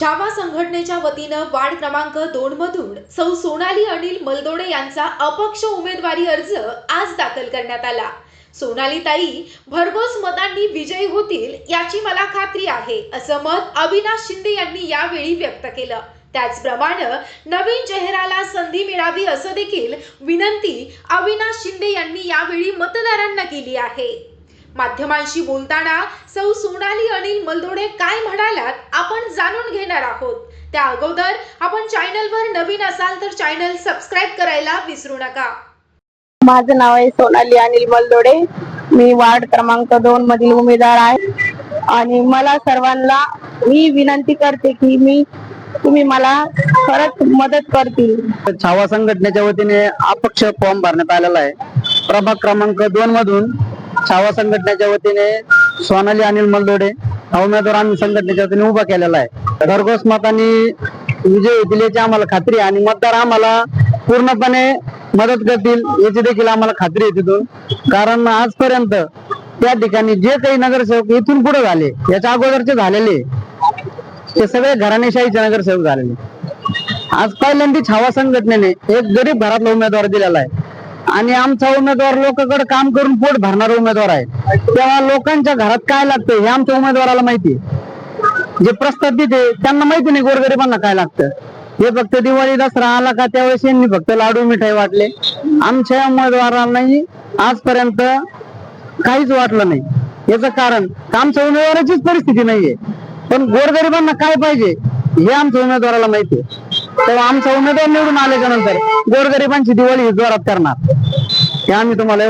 छावा संघटनेच्या वतीनं वार्ड क्रमांक दोन मधून सौ सोनाली अनिल मलदोडे यांचा अपक्ष उमेदवारी अर्ज आज दाखल करण्यात आला. सोनाली ताई भरघोस मतांनी विजयी होतील याची मला खात्री आहे असं मत अविनाश शिंदे यांनी यावेळी व्यक्त केलं. त्याचप्रमाणे नवीन चेहऱ्याला संधी मिळावी असं देखील विनंती अविनाश शिंदे यांनी यावेळी मतदारांना केली आहे. माध्यमांशी बोलताना सौ सोनाली अनिल मलदोडे काय म्हणालात आपण जाणून घेणार आहोत. त्या अगोदर आपण चॅनलवर नवीन असाल तर चॅनल सबस्क्राईब करायला विसरू नका. माझं नाव आहे सोनाली अनिल मलदोडे. मी वार्ड क्रमांक दोन मधील उमेदवार आहे. आणि मला सर्वांना मी विनंती करते की मी तुम्ही मला खरंच मदत करतील. छावा संघटनेच्या वतीने अपक्ष फॉर्म भरण्यात आलेला आहे. प्रभाग क्रमांक दोन मधून छावा संघटनेच्या वतीने सोनाली अनिल मलदोडे हा उमेदवार आम्ही संघटनेच्या वतीने उभा केलेला आहे. घरघोस मतांनी विजय होतील याची आम्हाला खात्री आहे आणि मतदार आम्हाला पूर्णपणे मदत करतील याची देखील आम्हाला खात्री आहे तिथून. कारण आजपर्यंत त्या ठिकाणी जे काही नगरसेवक इथून पुढे झाले याच्या अगोदरचे झालेले ते सगळे घराणेशाहीचे नगरसेवक झालेले. आज पहिल्यांदा छावा संघटनेने एक गरीब घरातला उमेदवार दिलेला आहे. आणि आमचा उमेदवार लोकांकडे काम करून पोट भरणारा उमेदवार आहे. तेव्हा लोकांच्या घरात काय लागतं हे आमच्या उमेदवाराला माहिती आहे. जे प्रस्ताव देते त्यांना माहिती नाही गोरगरिबांना काय लागतं. हे फक्त दिवाळी दसरा आला का त्यावेळेस यांनी फक्त लाडू मिठाई वाटले. आमच्या उमेदवारांनाही आजपर्यंत काहीच वाटलं नाही. याचं कारण आमच्या उमेदवाराचीच परिस्थिती नाहीये. पण गोरगरिबांना काय पाहिजे हे आमच्या उमेदवाराला माहिती आहे. तेव्हा आमचा उमेदवार निवडून आल्याच्यानंतर गोरगरिबांची दिवाळी जोरात करणार. हे आम्ही तुम्हाला